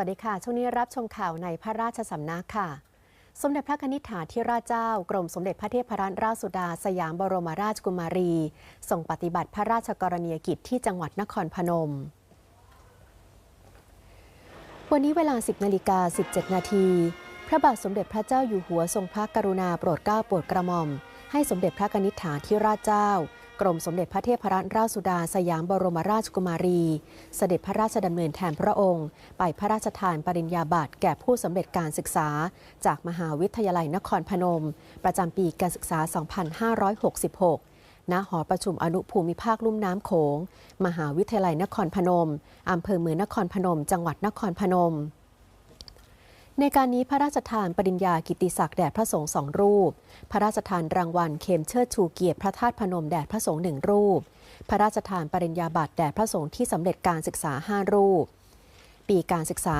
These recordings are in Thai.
สวัสดีค่ะ ช่วงนี้รับชมข่าวในพระราชสำนักค่ะ สมเด็จพระนิธิถาธิราชเจ้า กรมสมเด็จพระเทพรัตนราชสุดา สยามบรมราชกุมารีทรงปฏิบัติพระราชกรณียกิจที่จังหวัดนครพนม วันนี้เวลา 10นาฬิกา17 นาทีพระบาทสมเด็จพระเจ้าอยู่หัวทรงพระกรุณาโปรดเกล้าโปรดกระหม่อม ให้สมเด็จพระนิธิถาธิราชเจ้า กรมสมเด็จพระเทพรัตนราชสุดาสยามบรมราชกุมารี เสด็จพระราชดำเนินแทนพระองค์ ไปพระราชทานปริญญาบัตรแก่ผู้สำเร็จการศึกษา จากมหาวิทยาลัยนครพนม ประจำปีการศึกษา 2566 ณ หอประชุมอนุภูมิภาคลุ่มน้ำโขง มหาวิทยาลัยนครพนม อำเภอเมืองนครพนม จังหวัดนครพนม ในการนี้พระราชทานปริญญากิติศักดิ์แด่พระสงฆ์สองรูป พระราชทานรางวัลเข็มเชิดชูเกียรติพระธาตุพนมแด่พระสงฆ์หนึ่งรูป พระราชทานปริญญาบัตรแด่พระสงฆ์ที่สำเร็จการศึกษา5รูป ปีการศึกษา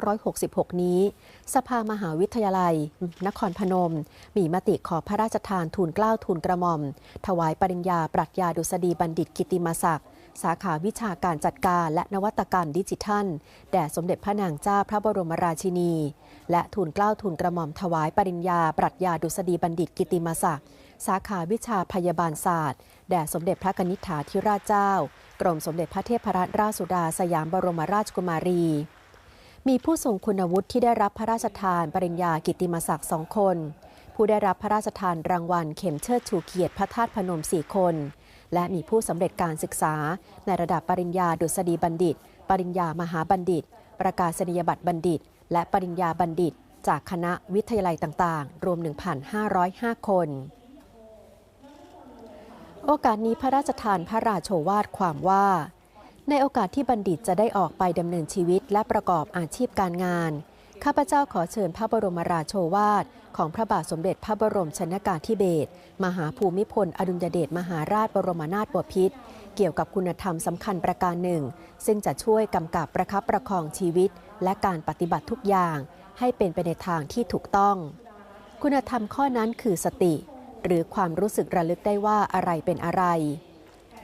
2566 นี้ สภามหาวิทยาลัย นครพนม มีมติขอพระราชทานทูลเกล้าทูลกระหม่อม ถวายปริญญาปรัชญาดุษฎีบัณฑิตกิติมศักดิ์ สาขาวิชาการจัดการและนวัตกรรมดิจิทัล แด่สมเด็จพระนางเจ้าพระบรมราชินี และทูลเกล้าทูลกระหม่อมถวายปริญญา ปรัชญาดุษฎีบัณฑิตกิติมศักดิ์สาขาวิชาพยาบาลศาสตร์ แด่สมเด็จพระกนิธิถาธิราชเจ้า กรมสมเด็จพระเทพรัตนราชสุดาสยามบรมราชกุมารี มีผู้ทรงคุณวุฒิที่ได้รับพระราชทานปริญญากิติมศักดิ์สองคน ผู้ได้รับพระราชทานรางวัลเข็มเชิดชูเกียรติพระธาตุพนมสี่คน และมีผู้สำเร็จการศึกษา ในระดับปริญญาดุษฎีบัณฑิต ปริญญามหาบัณฑิต ประกาศนียบัตรบัณฑิต และปริญญาบัณฑิต จากคณะวิทยาลัยต่างๆ รวม 1,505 คนโอกาสนี้พระราชทานพระราโชวาทความว่า ในโอกาสที่บัณฑิตจะได้ออกไปดำเนินชีวิตและประกอบอาชีพการงาน ข้าพเจ้าขอเชิญพระบรมราโชวาท ของพระบาทสมเด็จพระบรมชนากาธิเบศรมหาภูมิพล อดุลยเดชมหาราชบรมนาถบพิตรเกี่ยวกับคุณธรรมสำคัญประการหนึ่ง ซึ่งจะช่วยกำกับประคับประคองชีวิต และการปฏิบัติทุกอย่าง ให้เป็นไปในทางที่ถูกต้อง คุณธรรมข้อนั้นคือสติ หรือความรู้สึกระลึกได้ว่าอะไรเป็นอะไร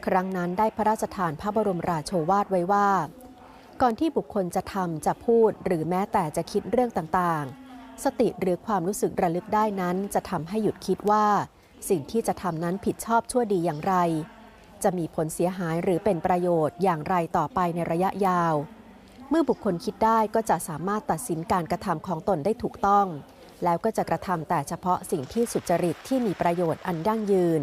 ครั้งนั้นได้พระราชทานพระบรมราโชวาทไว้ว่า ก่อนที่บุคคลจะทำจะพูดหรือแม้แต่จะคิดเรื่องต่างๆ สติหรือความรู้สึกระลึกได้นั้น จะทำให้หยุดคิดว่า สิ่งที่จะทำนั้นผิดชอบชั่วดีอย่างไร จะมีผลเสียหายหรือเป็นประโยชน์อย่างไรต่อไปในระยะยาว เมื่อบุคคลคิดได้ก็จะสามารถตัดสินการกระทำของตนได้ถูกต้อง แล้วก็จะกระทำแต่เฉพาะสิ่งที่สุจริตที่มีประโยชน์อันยั่งยืน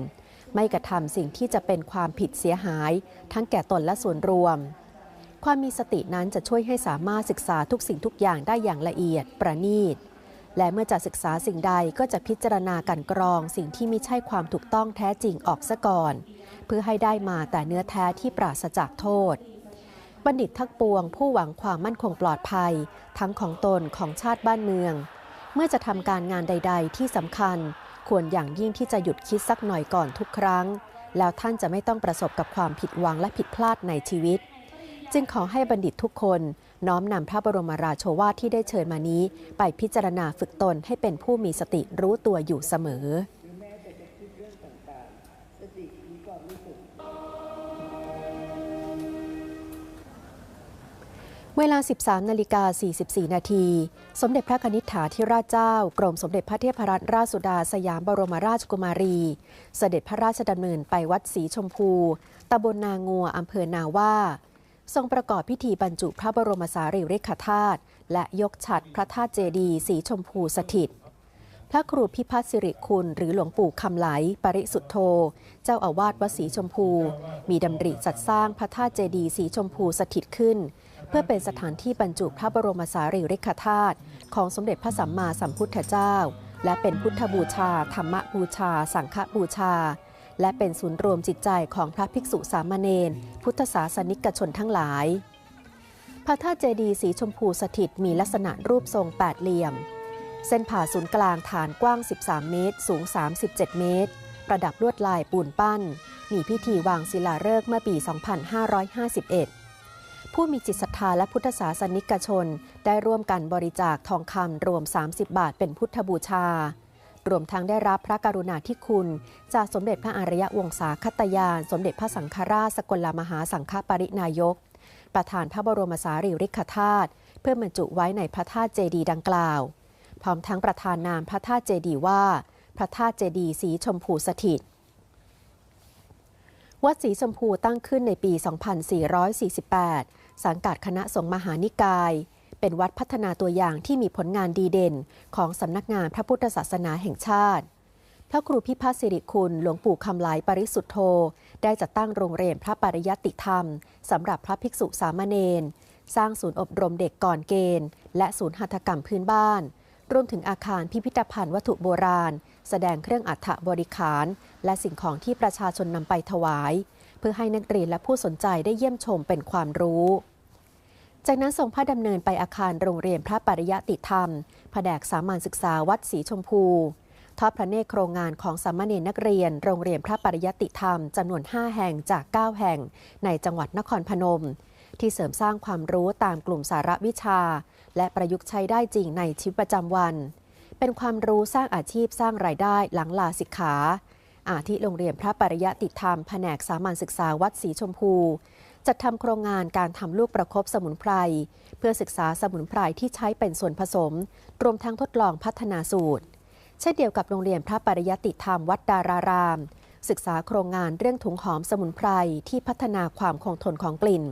ไม่กระทำสิ่งที่จะเป็นความผิดเสียหาย ทั้งแก่ตนและส่วนรวม ความมีสตินั้นจะช่วยให้สามารถศึกษาทุกสิ่งทุกอย่างได้อย่างละเอียด ประณีต และเมื่อจะศึกษาสิ่งใดก็จะพิจารณากันกรองสิ่งที่ไม่ใช่ความถูกต้องแท้จริงออกซะก่อน เพื่อให้ได้มาแต่เนื้อแท้ที่ปราศจากโทษ บัณฑิตทักปวงผู้หวังความมั่นคงปลอดภัย ทั้งของตนของชาติบ้านเมือง เมื่อจะทำการงานใด ๆ ที่สำคัญ ควรอย่างยิ่งที่จะหยุดคิดสักหน่อยก่อนทุกครั้ง แล้วท่านจะไม่ต้องประสบกับความผิดหวังและผิดพลาดในชีวิต จึงขอให้บัณฑิตทุกคน น้อมนำพระบรมราโชวาทที่ได้เชิญมานี้ ไปพิจารณาฝึกตนให้เป็นผู้มีสติรู้ตัวอยู่เสมอเวลา 13 นาฬิกา 44 นาที สมเด็จพระนิธิถาธิราชเจ้า กรมสมเด็จพระเทพรัตนราชสุดาสยามบรมราชกุมารี เสด็จพระราชดำเนินไปวัดศรีชมพู ตำบลนางัว อำเภอนาว่า ทรงประกอบพิธีบรรจุพระบรมสารีริกธาตุและยกฉัตรพระธาตุเจดีย์สีชมพูสถิต พระครูพิพัฒน์สิริคุณหรือหลวงปู่คำไหล ปริสุทธโธ เจ้าอาวาสวัดศรีชมพู มีดำริจัดสร้างพระธาตุเจดีย์สีชมพูสถิตขึ้น เพื่อเป็นสถานที่บรรจุพระบรมสารีริกธาตุของสมเด็จพระสัมมาสัมพุทธเจ้า และเป็นพุทธบูชา ธรรมบูชา สังฆบูชา และเป็นศูนย์รวมจิตใจของพระภิกษุสามเณรพุทธศาสนิกชนทั้งหลาย พระธาตุเจดีย์สีชมพูสถิตมีลักษณะรูปทรงแปดเหลี่ยม เส้นผ่าศูนย์กลางฐานกว้าง 13 เมตร สูง 37 เมตร ประดับลวดลายปูนปั้น มีพิธีวางศิลาฤกษ์เมื่อปี 2551ผู้มีจิตศรัทธาและพุทธศาสนิกชน ได้ร่วมกันบริจาคทองคำรวม 30 บาทเป็นพุทธบูชา รวมทั้งได้รับพระกรุณาธิคุณ จากสมเด็จพระอารยวงศาคตยาน สมเด็จพระสังฆราชสกลมหาสังฆปรินายก ประธานพระบรมสารีริกธาตุเพื่อบรรจุไว้ในพระธาตุเจดีดังกล่าว พร้อมทั้งประธานนามพระธาตุเจดีว่า พระธาตุเจดีสีชมพูสถิตวัดสีชมพูตั้งขึ้นในปี 2448 สังกัดคณะสงฆ์มหานิกาย เป็นวัดพัฒนาตัวอย่างที่มีผลงานดีเด่น ของสำนักงานพระพุทธศาสนาแห่งชาติ พระครูพิพัฒน์สิริคุณ หลวงปู่คำหลายปริสุทธโธ ได้จัดตั้งโรงเรียนพระปริยัติธรรมสำหรับพระภิกษุสามเณรสร้างศูนย์อบรมเด็กก่อนเกณฑ์ และศูนย์หัตถกรรมพื้นบ้าน รวมถึงอาคารพิพิธภัณฑ์วัตถุโบราณ แสดงเครื่องอัฐบริขาร และสิ่งของที่ประชาชนนำไปถวาย เพื่อให้นักเรียนและผู้สนใจได้เยี่ยมชมเป็นความรู้ จากนั้นส่งพระดำเนินไปอาคารโรงเรียนพระปริยติธรรมแผนกสามัญศึกษาวัดศรีชมพูทอดพระเนตรโครงงานของสามเณรนักเรียน โรงเรียนพระปริยติธรรมจำนวน 5 แห่งจาก 9 แห่ง ในจังหวัดนครพนม ที่เสริมสร้างความรู้ตามกลุ่มสาระวิชา และประยุกต์ใช้ได้จริงในชีวิตประจำวัน เป็นความรู้สร้างอาชีพสร้างรายได้หลังลาสิกขาอาทิโรงเรียนพระปริยติธรรมแผนกสามัญศึกษาวัดศรีชมพู จัดทำโครงงานการทำลูกประคบสมุนไพร เพื่อศึกษาสมุนไพรที่ใช้เป็นส่วนผสม รวมทั้งทดลองพัฒนาสูตร เช่นเดียวกับโรงเรียนพระปริยติธรรมวัดดาราราม ศึกษาโครงงานเรื่องถุงหอมสมุนไพรที่พัฒนาความคงทนของกลิ่น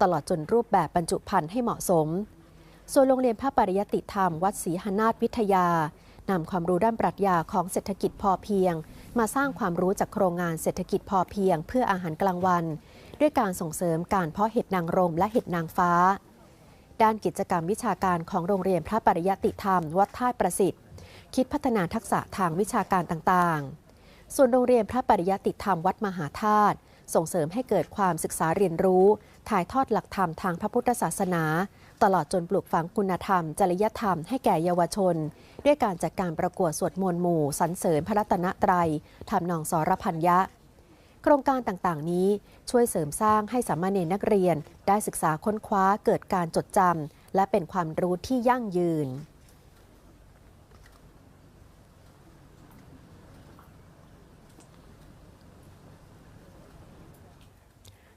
ตลอดจนรูปแบบบรรจุภัณฑ์ให้เหมาะสม ส่วนโรงเรียนพระปริยติธรรมวัดศรีหนาถวิทยานำความรู้ด้านปรัชญาของเศรษฐกิจพอเพียง มาสร้างความรู้จากโครงงานเศรษฐกิจพอเพียง เพื่ออาหารกลางวัน ด้วยการส่งเสริมการเพาะเห็ดนางรมและเห็ดนางฟ้า ด้านกิจกรรมวิชาการของโรงเรียนพระปริยติธรรม วัดท่าประสิทธิ์ คิดพัฒนาทักษะทางวิชาการต่างๆ ส่วนโรงเรียนพระปริยติธรรมวัดมหาธาตุส่งเสริมให้เกิดความศึกษาเรียนรู้ ถ่ายทอดหลักธรรมทางพระพุทธศาสนา ตลอดจนปลูกฝังคุณธรรม จริยธรรมให้แก่เยาวชน ด้วยการจัดการประกวดสวดมนต์หมู่ สรรเสริญพระรัตนตรัยทำนองสรพัญญะ โครงการต่างๆ นี้ช่วยเสริมสร้างให้สามเณรนักเรียน ได้ศึกษาค้นคว้าเกิดการจดจำและเป็นความรู้ที่ยั่งยืน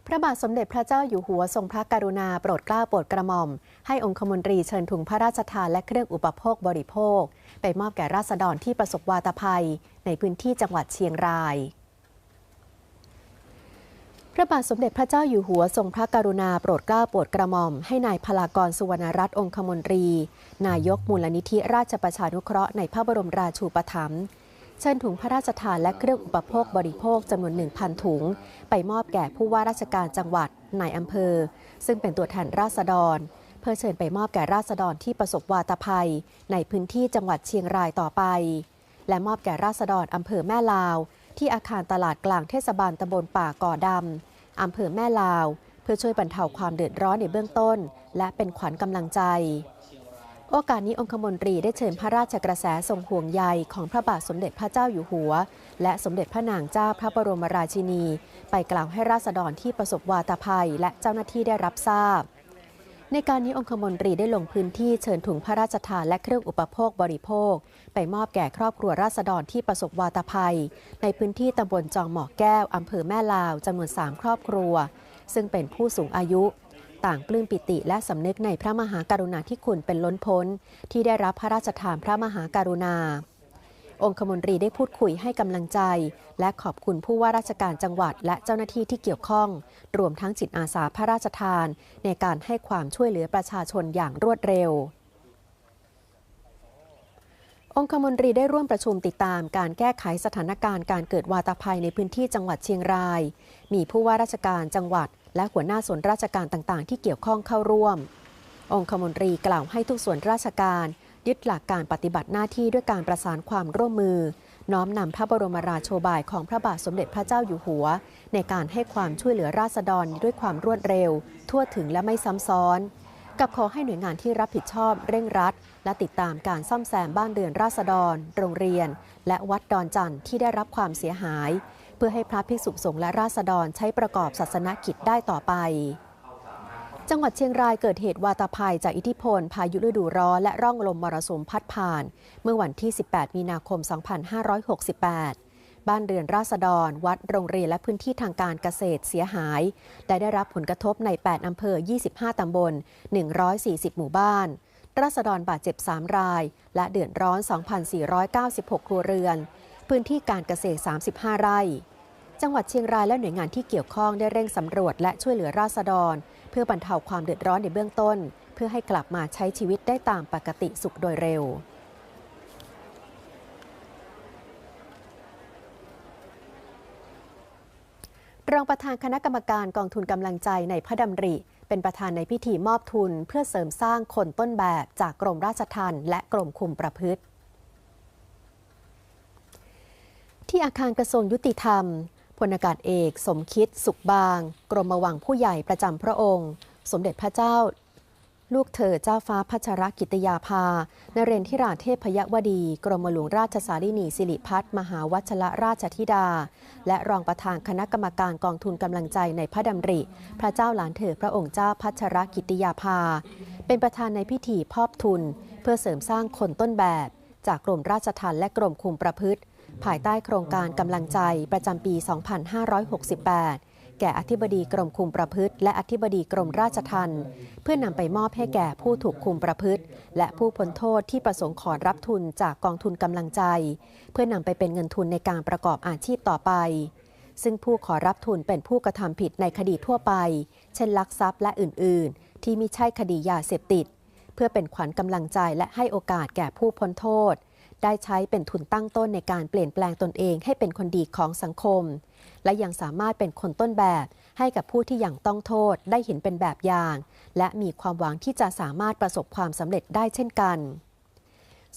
พระบาทสมเด็จพระเจ้าอยู่หัวทรงพระกรุณาโปรดเกล้าโปรดกระหม่อม ให้องคมนตรีเชิญถุงพระราชทานและเครื่องอุปโภคบริโภค ไปมอบแก่ราษฎรที่ประสบวาตภัย ในพื้นที่จังหวัดเชียงราย ระบาทสมเด็จพระเจ้าอยู่หัวทรงพระกรุณาโปรดเกล้าโปรดกระหม่อม ให้นายพลากรสุวรรณรัตน์องคมนตรี นายกมูลนิธิราชประชานุเคราะห์ในพระบรมราชูปถัมภ์เชิญถุงพระราชทานและเครื่องอุปโภคบริโภคจำนวน 1,000 ถุง ไปมอบแก่ผู้ว่าราชการจังหวัดนายอำเภอ ซึ่งเป็นตัวแทนราษฎร เพื่อเชิญไปมอบแก่ราษฎรที่ประสบวาตภัย ในพื้นที่จังหวัดเชียงรายต่อไป และมอบแก่ราษฎรอำเภอแม่ลาว ที่อาคารตลาดกลางเทศบาลตำบลป่าก่อดำ อำเภอแม่ลาว เพื่อช่วยบรรเทาความเดือดร้อนในเบื้องต้น และเป็นขวัญกำลังใจ โอกาสนี้องคมนตรีได้เชิญพระราชกระแสทรงห่วงใยของพระบาทสมเด็จพระเจ้าอยู่หัว และสมเด็จพระนางเจ้าพระบรมราชินี ไปกล่าวให้ราษฎรที่ประสบวาตภัย และเจ้าหน้าที่ได้รับทราบ ในการนี้องคมนตรีได้ลงพื้นที่เชิญถุงพระราชทานและเครื่องอุปโภคบริโภค ไปมอบแก่ครอบครัวราษฎรที่ประสบวาตภัย ในพื้นที่ตำบลจองหมอกแก้วอำเภอแม่ลาวจำนวน 3 ครอบครัว ซึ่งเป็นผู้สูงอายุ ต่างปลื้มปิติและสำนึกในพระมหากรุณาธิคุณเป็นล้นพ้น ที่ได้รับพระราชทานพระมหากรุณา องคมนตรีได้พูดคุยให้กำลังใจ และขอบคุณผู้ว่าราชการจังหวัดและเจ้าหน้าที่ที่เกี่ยวข้อง รวมทั้งจิตอาสาพระราชทาน ในการให้ความช่วยเหลือประชาชนอย่างรวดเร็ว องคมนตรีได้ร่วมประชุมติดตามการแก้ไขสถานการณ์การเกิดวาตภัยในพื้นที่จังหวัดเชียงราย มีผู้ว่าราชการจังหวัด และหัวหน้าส่วนราชการต่างๆ ที่เกี่ยวข้องเข้าร่วม องคมนตรีกล่าวให้ทุกส่วนราชการ ยึดหลักการปฏิบัติหน้าที่ด้วยการประสานความร่วมมือ น้อมนำพระบรมราโชบายของพระบาทสมเด็จพระเจ้าอยู่หัว ในการให้ความช่วยเหลือราษฎรด้วยความรวดเร็ว ทั่วถึงและไม่ซ้ำซ้อน กับขอให้หน่วยงานที่รับผิดชอบเร่งรัด และติดตามการซ่อมแซมบ้านเรือนราษฎร โรงเรียน และวัดดอนจันทร์ที่ได้รับความเสียหาย เพื่อให้พระภิกษุสงฆ์และราษฎรใช้ประกอบศาสนกิจได้ต่อไป จังหวัดเชียงรายเกิดเหตุวาตภัยจากอิทธิพล พายุฤดูร้อนและร่องลมมรสุมพัดผ่าน เมื่อวันที่ 18 มีนาคม 2568 บ้านเรือนราษฎร วัดโรงเรียนและพื้นที่ทางการเกษตรเสียหาย ได้ได้รับผลกระทบใน 8 อำเภอ 25 ตำบล 140 หมู่บ้าน ราษฎรบาดเจ็บ 3 ราย และเดือดร้อน 2,496 ครัวเรือน พื้นที่การเกษตร 35 ไร่ จังหวัดเชียงรายและหน่วยงานที่เกี่ยวข้องได้เร่งสำรวจและช่วยเหลือราษฎร พื่อบรรเทาความเดือดร้อนในเบื้องต้น เพื่อให้กลับมาใช้ชีวิตได้ตามปกติสุขโดยเร็วรองประธานคณะกรรมการกองทุนกำลังใจในพระดำริ เป็นประธานในพิธีมอบทุนเพื่อเสริมสร้างคนต้นแบบจากกรมราชทัณฑ์และกรมคุมประพฤติ ที่อาคารกระทรวงยุติธรรม พลอากาศเอกสมคิดสุขบาง กรมวังผู้ใหญ่ประจำพระองค์ สมเด็จพระเจ้า ลูกเธอเจ้าฟ้าพัชรกิตยาภานเรนทิราเทพยวดี กรมหลวงราชสารินีสิริพัฒมหาวัชรราชธิดา และรองประธานคณะกรรมการกองทุนกำลังใจในพระดำริ พระเจ้าหลานเธอพระองค์เจ้าพัชรกิติยาภา เป็นประธานในพิธีพอบทุน เพื่อเสริมสร้างคนต้นแบบจากกรมราชทัณฑ์และกรมคุมประพฤติ ภายใต้โครงการกำลังใจประจำปี 2568 แก่อธิบดีกรมคุมประพฤติ และอธิบดีกรมราชทัณฑ์เพื่อนำไปมอบให้แก่ผู้ถูกคุมประพฤติ และผู้พ้นโทษที่ประสงค์ขอรับทุนจากกองทุนกำลังใจ เพื่อนำไปเป็นเงินทุนในการประกอบอาชีพต่อไป ซึ่งผู้ขอรับทุนเป็นผู้กระทำผิดในคดีทั่วไป เช่นลักทรัพย์และอื่น ๆ ที่มิใช่คดียาเสพติด เพื่อเป็นขวัญกำลังใจและให้โอกาสแก่ผู้พ้นโทษ ได้ใช้เป็นทุนตั้งต้นในการเปลี่ยนแปลงตนเองให้เป็นคนดีของสังคม และยังสามารถเป็นคนต้นแบบให้กับผู้ที่ยังต้องโทษได้เห็นเป็นแบบอย่าง และมีความหวังที่จะสามารถประสบความสำเร็จได้เช่นกัน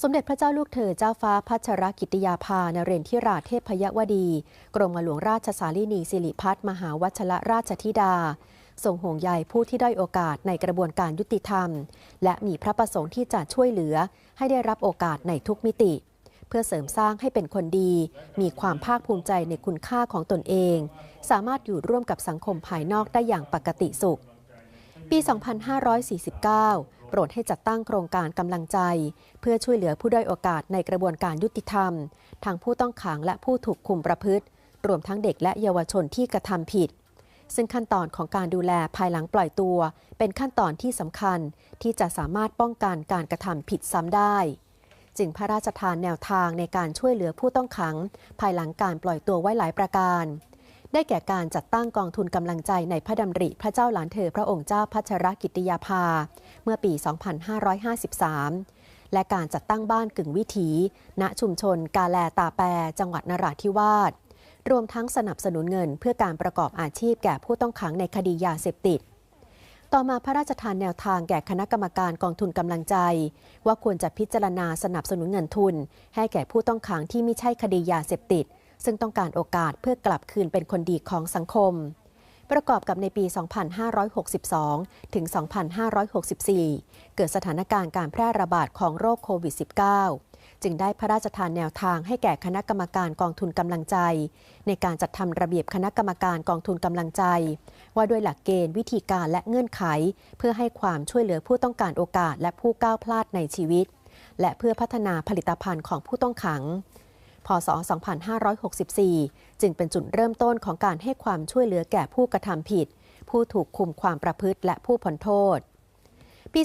สมเด็จพระเจ้าลูกเธอเจ้าฟ้าพัชรกิติยาภานเรนทิราเทพยวดี กรมหลวงราชสารินีสิริพัฒมหาวัชรราชธิดา ทรงห่วงใยผู้ที่ได้โอกาสในกระบวนการยุติธรรม และมีพระประสงค์ที่จะช่วยเหลือให้ได้รับโอกาสในทุกมิติ เพื่อเสริมสร้างให้เป็นคนดี มีความภาคภูมิใจในคุณค่าของตนเอง สามารถอยู่ร่วมกับสังคมภายนอกได้อย่างปกติสุข ปี 2549 โปรดให้จัดตั้งโครงการกำลังใจ เพื่อช่วยเหลือผู้ด้อยโอกาสในกระบวนการยุติธรรม ทั้งผู้ต้องขังและผู้ถูกคุมประพฤติ รวมทั้งเด็กและเยาวชนที่กระทำผิด ซึ่งขั้นตอนของการดูแลภายหลังปล่อยตัว เป็นขั้นตอนที่สำคัญที่จะสามารถป้องกันการกระทำผิดซ้ำได้ จึงพระราชทานแนวทางในการช่วยเหลือผู้ต้องขัง ภายหลังการปล่อยตัวไว้หลายประการ ได้แก่การจัดตั้งกองทุนกำลังใจในพระดำริพระเจ้าหลานเธอพระองค์เจ้าพัชรกิติยาภา เมื่อปี 2553และการจัดตั้งบ้านกึ่งวิถี ณ ชุมชนกาแลตาแป จังหวัดนราธิวาส รวมทั้งสนับสนุนเงินเพื่อการประกอบอาชีพแก่ผู้ต้องขังในคดียาเสพติด ต่อมาพระราชทานแนวทางแก่คณะกรรมการกองทุนกำลังใจ ว่าควรจะพิจารณาสนับสนุนเงินทุน ให้แก่ผู้ต้องขังที่ไม่ใช่คดียาเสพติด ซึ่งต้องการโอกาสเพื่อกลับคืนเป็นคนดีของสังคม ประกอบกับในปี 2562 ถึง 2564 เกิดสถานการณ์การแพร่ระบาดของโรคโควิด -19 จึงได้พระราชทานแนวทางให้แก่คณะกรรมการกองทุนกำลังใจ ในการจัดทำระเบียบคณะกรรมการกองทุนกำลังใจ ว่าด้วยหลักเกณฑ์วิธีการและเงื่อนไข เพื่อให้ความช่วยเหลือผู้ต้องการโอกาสและผู้ก้าวพลาดในชีวิต และเพื่อพัฒนาผลิตภัณฑ์ของผู้ต้องขังพศ 2564 จึงเป็นจุดเริ่มต้นของการให้ความช่วยเหลือแก่ผู้กระทำผิด ผู้ถูกคุมความประพฤติและผู้พ้นโทษ ปี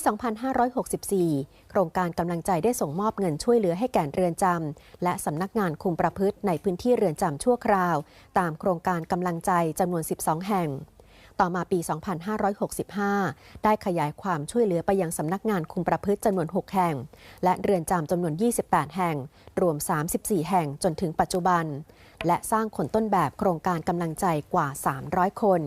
2564 โครงการกำลังใจได้ส่งมอบเงินช่วยเหลือให้แก่เรือนจำและสำนักงานคุมประพฤติในพื้นที่เรือนจำชั่วคราว ตามโครงการกำลังใจจำนวน 12 แห่งต่อมาปี 2565 ได้ขยายความช่วยเหลือไปยังสำนักงานคุมประพฤติจำนวน 6 แห่ง และเรือนจำจำนวน 28 แห่ง รวม 34 แห่งจนถึงปัจจุบัน และสร้างคนต้นแบบโครงการกำลังใจกว่า 300 คน